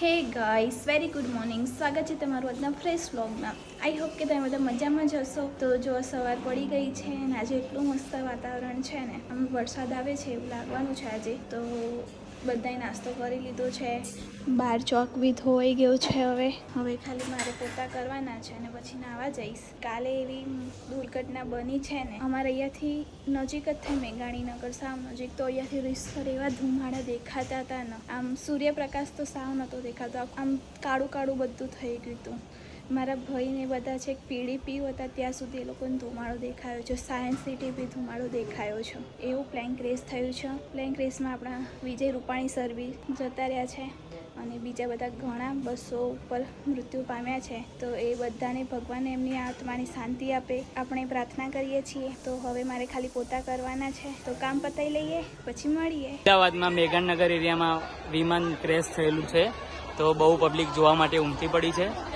હે guys very good morning સ્વાગત છે તમારું આજના ફ્રેશ વ્લોગમાં આઈ હોપ કે તમે બધા મજામાં જ હશો. તો જો સવાર પડી ગઈ છે અને આજે એટલું મસ્ત વાતાવરણ છે ને, આમ વરસાદ આવે છે એવું લાગવાનું છે આજે. તો બધાએ નાસ્તો કરી લીધો છે. બાર ચોક બી ધોવાઈ ગયો છે હવે. હવે ખાલી મારે પોતા કરવાના છે અને પછી નાવા જઈશ. કાલે એવી દુર્ઘટના બની છે ને, અમારે અહીંયાથી નજીક જ થાય મેઘાણીનગર સાવ નજીક. તો અહીંયાથી રીસર એવા ધુમાડા દેખાતા હતા ને. આમ સૂર્યપ્રકાશ તો સાવ નહોતો દેખાતો. આમ કાળું કાળું બધું થઈ ગયું હતું. મારા ભાઈને બધા છે પીડીપી હતા, ત્યાં સુધી એ લોકોને ધુમાડો દેખાયો છે સાયન્સ સિટી બી ધુમાડો દેખાયો છે. એવું પ્લેન ક્રેઝ થયું છે. પ્લેન રેસમાં આપણા વિજય રૂપાણી સર બી જતા રહ્યા છે અને બીજા બધા ઘણા બસો ઉપર મૃત્યુ પામ્યા છે. તો એ બધાને ભગવાન એમની આત્માની શાંતિ આપે. આપણે પ્રાર્થના કરીએ છીએ. તો હવે મારે ખાલી પોતા કરવાના છે. તો કામ પતાવી લઈએ, પછી મળીએ. અમદાવાદમાં મેઘાનગર એરિયામાં વિમાન ક્રેશ થયેલું છે. તો બહુ પબ્લિક જોવા માટે ઉમટી પડી છે.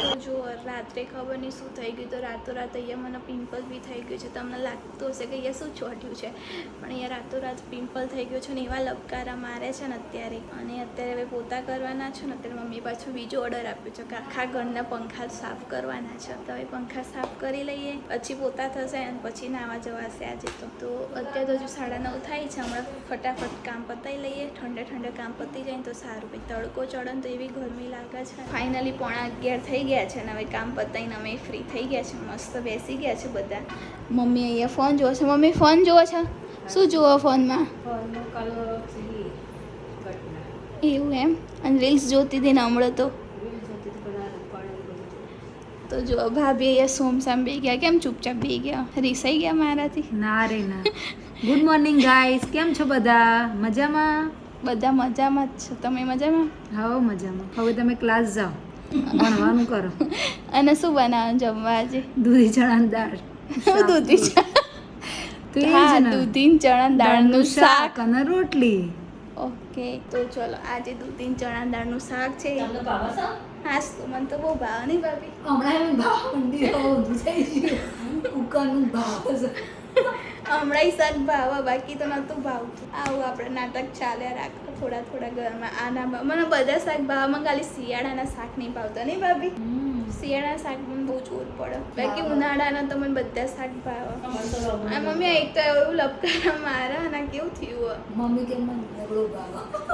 તો જો રાત્રે ખબર નહીં શું થઈ ગયું તો રાતોરાત અહીંયા મને પિમ્પલ બી થઈ ગયું છે. તમને લાગતું હશે કે અહીંયા શું ચોટ્યું છે. પણ અહીંયા રાતોરાત પિમ્પલ થઈ ગયું છે ને એવા લપકારા મારે છે ને અત્યારે. અને અત્યારે હવે પોતા કરવાના છે ને અત્યારે મમ્મી પાછું બીજો ઓર્ડર આપ્યો છે કે આખા ઘરના પંખા સાફ કરવાના છે. તો હવે પંખા સાફ કરી લઈએ. પછી પોતા થશે અને પછી નાવા જવાશે આજે તો. તો અત્યારે તો હજુ સાડા નવ થાય છે. હમણાં ફટાફટ કામ પતાવી લઈએ. ઠંડે ઠંડે કામ પતી જાય તો સારું. ભાઈ તડકો ચડે તો એવી ગરમી લાગે છે. ફાઇનલી પોણા અગિયાર થઈ ગયા છે અને હવે કામ પતાવીને અમે ફ્રી થઈ ગયા છે મસ્ત બેસી ગયા છે બધા. મમ્મી અહીંયા ફોન જુઓ છે. મમ્મી ફોન જોવો છે? શું જુઓ ફોનમાં એવું એમ? અને રીલ્સ જોતી હતી ને હમણાં તો? તો જો ભાભી અહીંયા સોમસામ બે ગયા. કેમ ચૂપચાપ બે ગયા? રીસાઈ ગયા મારાથી? ના રે ના. ગુડ મોર્નિંગ ગાઈસ કેમ છો બધા? મજામાં? બધા મજામાં જ છો. તમે મજામાં? હા મજામાં. હવે તમે ક્લાસ જાઓ. ભણવાનું કરો. અને શું બનાવવાનું જમવા આજે? દૂધી ચણાની દાળ. દૂધી ચા તો એ હા જ ને. દૂધી ચણા દાળનું શાક. અને રોટલી. ઓકે તો ચલો આજે દૂધી ચણા દાળનું શાક છે. હા તો મને તો બહુ ભાવ નહીં ભાભી. હમણાં ભાવ મંદિર કુકરનું ભાવ હમણાં શાક ભાવ બાકી તો નહોતું ભાવતું. આવું આપણે નાટક ચાલ્યા રાખો થોડા થોડા ઘરમાં. આના ભાવ મને બધા શાક ભાવમાં ખાલી શિયાળાના શાક નહીં ભાવતા નહીં ભાભી? શિયાળા શાક મને બહુ જોર પડે. બાકી ઉનાળાના તો મને બધા શાક ભાવે આ મમ્મી એક તો એવું લપકારા મારા અને કેવું થયું મમ્મી કે ભાવ.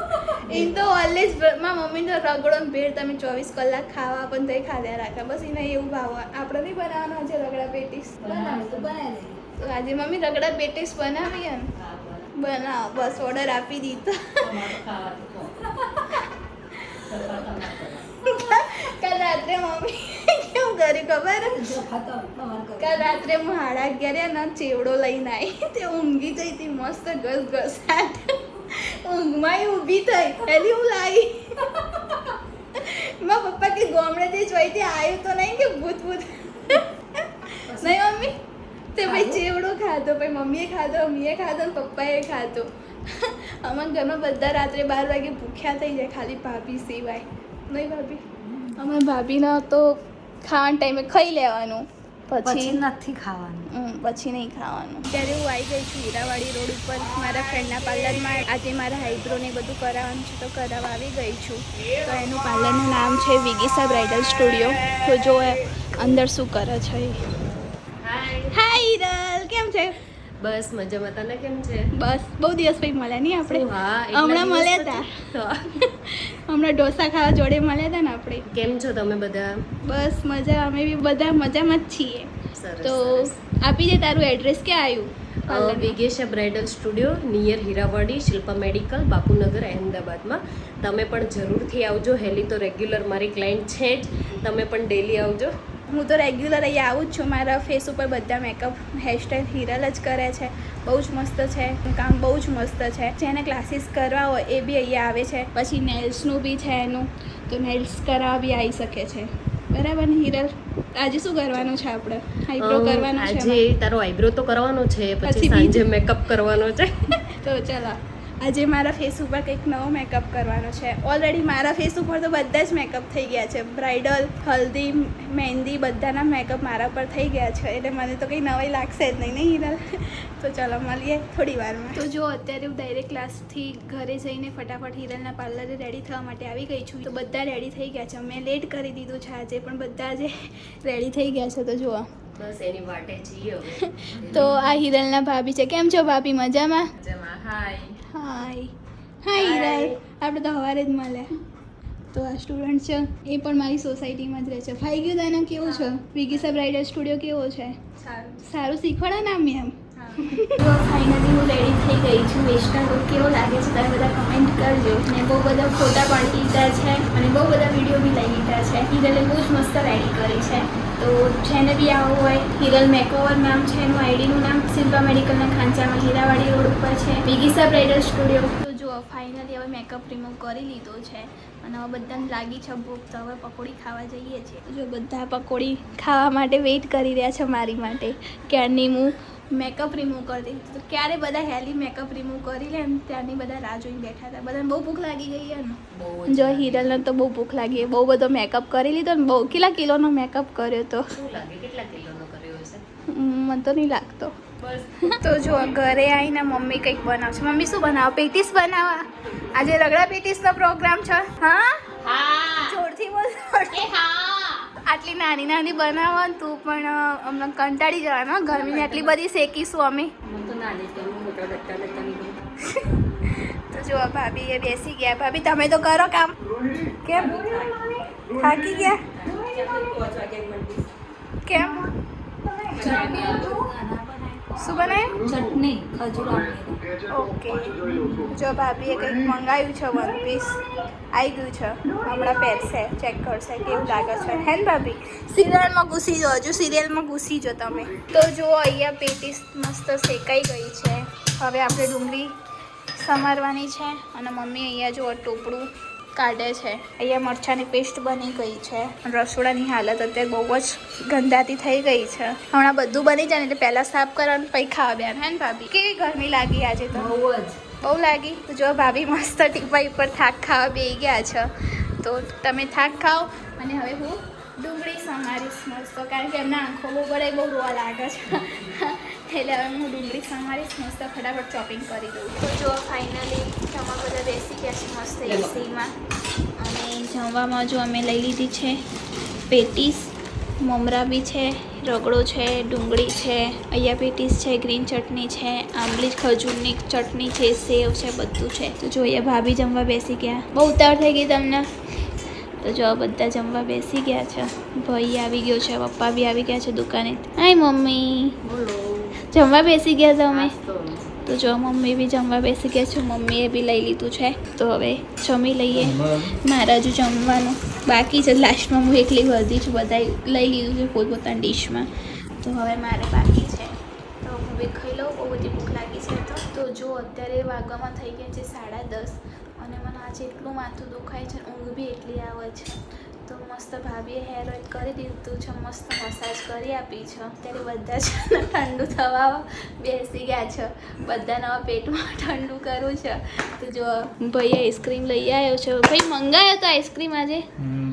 એ તો ઓલવેઝમાં મમ્મીનો રગડો ને ભેળ તમે ચોવીસ કલાક ખાવા પણ તઈ ખાધ્યા રાખે. બસ એને એવું ભાવ. આપણે નહીં બનાવવાના છે રગડા પેટીસ. બનાવે તો બનાવી આજે મમ્મી રગડા પેટીસ બનાવીએ ને બનાવ બસ ઓર્ડર આપી દીધો. કાલ રાત્રે મમ્મી કેવું કર્યું ખબર? કાલ રાત્રે હું સાડા અગિયારે ને ચેવડો લઈને આવી તે ઊંઘી જઈ હતી, મસ્ત ઘસ ઘસાટ ઊંઘમાં ઊભી થઈ એની હું લાવી મારા પપ્પા કે ગોમડે જે જોઈ તે આવ્યું તો નહીં કે ભૂત ભૂત નહીં મમ્મી? તે ભાઈ ચેવડો ખાધો? પછી મમ્મીએ ખાધો મમ્મીએ ખાધો ને પપ્પાએ ખાધો. અમારા ઘરમાં બધા રાત્રે બાર વાગે ભૂખ્યા થઈ જાય ખાલી ભાભી સિવાય. નહીં ભાભી? અમારા ભાભીના તો ખાવાના ટાઈમે ખાઈ લેવાનું. પછી નથી ખાવાનું. હમ, પછી નહીં ખાવાનું. ત્યારે હું આવી ગઈ છું હીરાવાડી રોડ ઉપર. મારા ફ્રેન્ડના પાર્લરમાં આજે મારા હાઈબ્રો ને બધું કરાવવાનું છે તો કરાવવા આવી ગઈ છું. તો એનું પાર્લરનું નામ છે વિગીસા બ્રાઇડલ સ્ટુડિયો તો જો અંદર શું કરે છે એ. હાય હિરલ કેમ છે? બસ મજામાં. તને કેમ છે? બસ બહુ દિવસ પછી મળ્યા નહીં આપણે? હા હમણાં મળ્યા હતા હમણાં ઢોસા ખાવા જોડે મળ્યા હતા ને આપણે. કેમ છો તમે બધા? બસ મજા અમે બી બધા મજામાં જ છીએ. તો આપી દે તારું એડ્રેસ ક્યાં આવ્યું? વિગેશા bridal studio near Hirawadi Shilpa medical Bapunagar અહેમદાબાદમાં. તમે પણ જરૂરથી આવજો. હેલી તો રેગ્યુલર મારી ક્લાયન્ટ છે જ. તમે પણ ડેલી આવજો. હું તો રેગ્યુલર અહીંયા આવું જ છું. મારા ફેસ ઉપર બધા મેકઅપ હેરસ્ટાઈલ હિરલ જ કરે છે. બહુ જ મસ્ત છે. કામ બહુ જ મસ્ત છે. જેને ક્લાસીસ કરવા હોય એ બી અહીંયા આવે છે. પછી નેલ્સનું બી છે એનું. તો નેલ્સ કરાવવા બી આવી શકે છે. બરાબર ને હિરલ? આજે શું કરવાનું છે આપણે આઈબ્રો કરવાનું છે આજે તારો આઈબ્રો તો કરવાનો છે. પછી સાંજે મેકઅપ કરવાનો છે. તો ચલો. આજે મારા ફેસ ઉપર કંઈક નવો મેકઅપ કરવાનો છે. ઓલરેડી મારા ફેસ ઉપર તો બધા જ મેકઅપ થઈ ગયા છે. બ્રાઇડલ હલ્દી મહેંદી બધાના મેકઅપ મારા પર થઈ ગયા છે. એટલે મને તો કંઈ નવાઈ લાગશે જ નહીં નહીં હિરલ? તો ચાલો મળીએ થોડી વારમાં. તો જો અત્યારે હું ડાયરેક્ટ ક્લાસથી ઘરે જઈને ફટાફટ હિરલના પાર્લરે રેડી થવા માટે આવી ગઈ છું. તો બધા રેડી થઈ ગયા છે. મેં લેટ કરી દીધું છે આજે પણ બધા આજે રેડી થઈ ગયા છે તો જુઓ. બસ એની વાટે છીએ તો આ હિરલના ભાભી છે. કેમ છો ભાભી? મજામાં? હાય હાય હિરલ આપણે તો સવારે જ મળે તો આ સ્ટુડન્ટ છે. એ પણ મારી સોસાયટીમાં જ રહે છે. ફાઈ ગયું તને કેવું છે? વિગીસા બ્રાઇડલ સ્ટુડિયો કેવો છે? સારું. શીખવાડા ના મેમ તો ફાઇનલી હું રેડી થઈ ગઈ છું. વેસ્ટર્ન લુક કેવો લાગે છે તમે બધા કમેન્ટ કરજો. ને બહુ બધા ફોટા પણ લીધા છે અને બહુ બધા વીડિયો બી લઈ લીધા છે. હિરલે બહુ જ મસ્ત રેડી કરી છે. તો જેને બી આવવું હોય, હિરલ મેકઓવર નામ છે એનું આઈડીનું નામ શિલ્પા મેડિકલના ખાંચામાં હીરાવાડી રોડ ઉપર છે. બિગીસા બ્રાઇડલ સ્ટુડિયો. જુઓ ફાઇનલી હવે મેકઅપ રિમૂવ કરી લીધો છે. અને હવે બધાને લાગી છે ભૂખ તો હવે પકોડી ખાવા જઈએ છીએ. જો બધા પકોડી ખાવા માટે વેઇટ કરી રહ્યા છે મારી માટે. ક્યારની હું મેકઅપ રિમૂવ કરી દઈશ. તો ક્યારે બધા હેલી મેકઅપ રિમૂવ કરી લે ત્યારની બધા રાહ જોઈને બેઠા હતા. બધાને બહુ ભૂખ લાગી ગઈ યાર જો હિરલને તો બહુ ભૂખ લાગી બહુ બધો મેકઅપ કરી લીધો ને. બહુ કેટલા કિલોનો મેકઅપ કર્યો તો? શું લાગે? કેટલા કિલોનો કર્યો હશે? મને તો નહીં લાગતો. તો જો ઘરે આવીને મમ્મી કંઈક બનાવશે. મમ્મી શું બનાવો? પેટીસ બનાવવા આજે રગડા પેટીસનો પ્રોગ્રામ છે. હા? હા. જોરથી બોલ. આટલી નાની નાની બનાવો તું પણ અમને કંટાળી જવાનો. ગરમીને આટલી બધી શેકીશું અમે. તો જો ભાભી એ બેસી ગયા. ભાભી તમે તો કરો કામ. કેમ? થાકી ગયા? કેમ? શું બનાવ્યું ચટણી ખજૂર ઓકે. જો ભાભીએ કંઈક મંગાવ્યું છે વન પીસ આવી ગયું છે. હમણાં પહેરશે ચેક કરશે કેવું લાગે છે. હે ને ભાભી? સિરિયલમાં ઘૂસી જો હજુ સિરિયલમાં ઘૂસી જો તમે. તો જો અહીંયા પેટીસ મસ્ત શેકાઈ ગઈ છે. હવે આપણે ડુંગળી સમારવાની છે અને મમ્મી અહીંયા જો ટોપડું. કાઢે છે. અહીંયા મરચાંની પેસ્ટ બની ગઈ છે. રસોડાની હાલત અત્યારે બહુ જ ગંદાતી થઈ ગઈ છે. હમણાં બધું બની જાય ને એટલે પહેલાં સાફ કરવાનું પછી ખાવા બેન હે ને ભાભી કેવી ગરમી લાગી આજે તો? બહુ જ. બહુ લાગી? તો જો ભાભી મસ્ત ટીપાઈ ઉપર થાક ખાવા બેસી ગયા છે. તો તમે થાક ખાઓ. અને હવે હું ડુંગળી સમારીશ મસ્ત કારણ કે એમના આંખો બહુ પડે બહુ રોવા લાગે છે. એટલે હવે હું ડુંગળી સમારીશ મસ્ત ફટાફટ ચોપિંગ કરી દઉં. તો જો ફાઇનલી જમવા બધા બેસી ગયા છે મસ્ત એસીમાં. અને જમવામાં જો અમે લઈ લીધી છે પેટીસ મમરા બી છે રગડો છે ડુંગળી છે અહીંયા પેટીસ છે ગ્રીન ચટણી છે આંબલી ખજૂરની ચટણી છે સેવ છે બધું છે. તો જોઈએ ભાભી જમવા બેસી ગયા. બહુ ઉતાર થઈ ગઈ તમને? તો જો બધા જમવા બેસી ગયા છે. ભાઈ આવી ગયો છે પપ્પા બી આવી ગયા છે દુકાને. હાય મમ્મી. બોલો. જમવા બેસી ગયા છો અમે? તો જો મમ્મી બી જમવા બેસી ગયા છે. મમ્મીએ બી લઈ લીધું છે. તો હવે જમી લઈએ. મારા હજુ જમવાનું બાકી છે. લાસ્ટમાં હું એકલી વધી જ બધા લઈ લીધું છે પોતપોતાની ડિશમાં. તો હવે મારે બાકી છે. તો હું બી ખાઈ લઉં. બહુ બધી ભૂખ લાગી છે તો. તો જો અત્યારે વાગવામાં થઈ ગયા છે સાડા દસ. અને મને આજે એટલું માથું દુખાય છે ઊંઘ બી એટલી આવે છે. તો મસ્ત ભાભીએ હેર ઓઇલ કરી દીધું છે, મસ્ત મસાજ કરી આપી છે. અત્યારે બધા છે ઠંડુ થવા બેસી ગયા છે. બધા નવા પેટમાં ઠંડુ કરવું છે. તો જો ભાઈ આઈસ્ક્રીમ લઈ આવ્યો છે. ભાઈ, મંગાયો તો આઈસ્ક્રીમ આજે?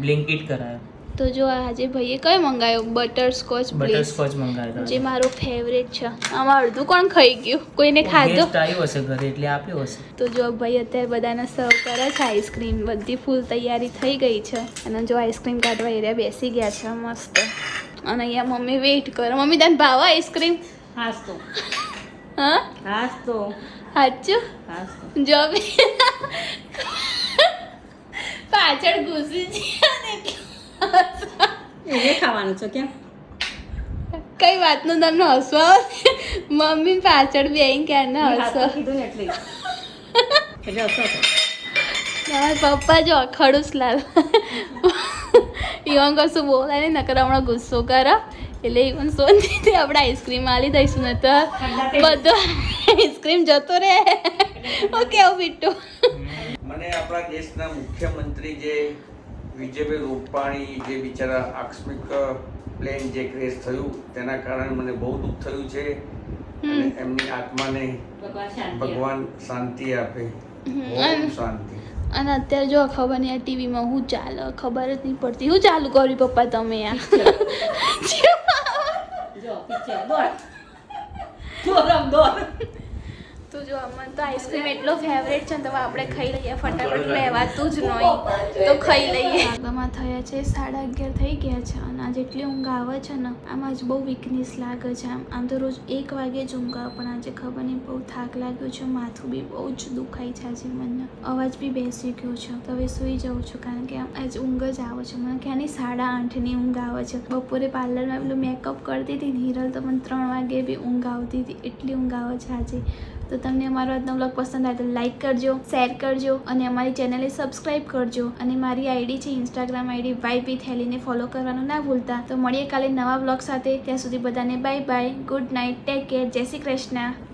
બ્લિંકિટ કરાયો. તો જો આજે ભાઈએ કયો મંગાયો? બટર સ્કોચ બટરસ્કોચ મંગાવ્યો જે મારો ફેવરેટ છે. આમાં અડધું કોણ ખાઈ ગયું? કોઈને ખાધો? આવ્યો હશે ઘરે એટલે આપ્યો હશે. તો જો ભાઈ અત્યારે બધાને સર્વ કરે છે આઈસ્ક્રીમ બધી ફૂલ તૈયારી થઈ ગઈ છે. અને જો આઈસ્ક્રીમ કાઢવા એરિયા બેસી ગયા છે મસ્ત. અને અહીંયા મમ્મી વેઇટ કરે. મમ્મી તને ભાવે આઈસ્ક્રીમ હાસ તો હા? હાસ તો સાચું? હાસ તો જો પાછળ ઘૂસી એટલે એ ખાવાનું છો કેમ? કઈ વાતનું તમને હસવા? આવે? મમ્મી પાછળ બે ક્યારને હસો? કીધું ને એટલે. એટલે હસો તો. મારા પપ્પા જો ખડૂસ લાલ. ઈવન કશું બોલાય નહીં નકર હમણાં ગુસ્સો કરો. એટલે ઈવન સોનથી આપણે આઈસ્ક્રીમ આલી દઈશું ને તો બધો આઈસ્ક્રીમ જતો રહે. ઓકે આવું બીટું મને આપણા દેશના મુખ્યમંત્રી જે વિજયભાઈ રૂપાણી જે બિચારા આકસ્મિક પ્લેન જે ક્રેશ થયું તેના કારણે મને બહુ દુઃખ થયું છે. અને એમની આત્માને ભગવાન શાંતિ આપે. શાંતિ અને અત્યારે જો ખબર નહીં આ ટીવીમાં હું ચાલે ખબર જ નહીં પડતી. હું ચાલુ કર્યું પપ્પા તમે આ. તો જો અમને તો આઈસ્ક્રીમ એટલો ફેવરેટ છે ને તો આપણે ખાઈ લઈએ ફટાફટ, લેવાતું જ નહીં તો ખાઈ લઈએ. આગળમાં થયા છે, સાડા અગિયાર થઈ ગયા છે અને આજે એટલી ઊંઘ આવે છે ને, આમાં જ બહુ વીકનેસ લાગે છે. આમ આમ તો રોજ એક વાગે જ ઊંઘ આવે, પણ આજે ખબર નહીં બહુ થાક લાગ્યો છે, માથું બી બહુ જ દુખાય છે આજે મને. અવાજ બી બેસી ગયો છે. તો હવે સૂઈ જાઉં છું, કારણ કે આમ આજ ઊંઘ જ આવે છે. મને ક્યાંની સાડા આઠની ઊંઘ આવે છે. બપોરે પાર્લરમાં પેલું મેકઅપ કરતી હતી ને હિરલ, તો મને ત્રણ વાગે બી ઊંઘ આવતી હતી. એટલી ઊંઘ આવે છે આજે. તો તમને અમારો આજનો બ્લોગ પસંદ આવે તો લાઈક કરજો શેર કરજો અને અમારી ચેનલને સબસ્ક્રાઈબ કરજો. અને મારી આઈડી છે ઇન્સ્ટાગ્રામ આઈડી વાય વિથ હેલીને ફોલો કરવાનું ના ભૂલતા. તો મળીએ કાલે નવા બ્લોગ સાથે. ત્યાં સુધી બધાને bye bye good night take care જય શ્રી કૃષ્ણ.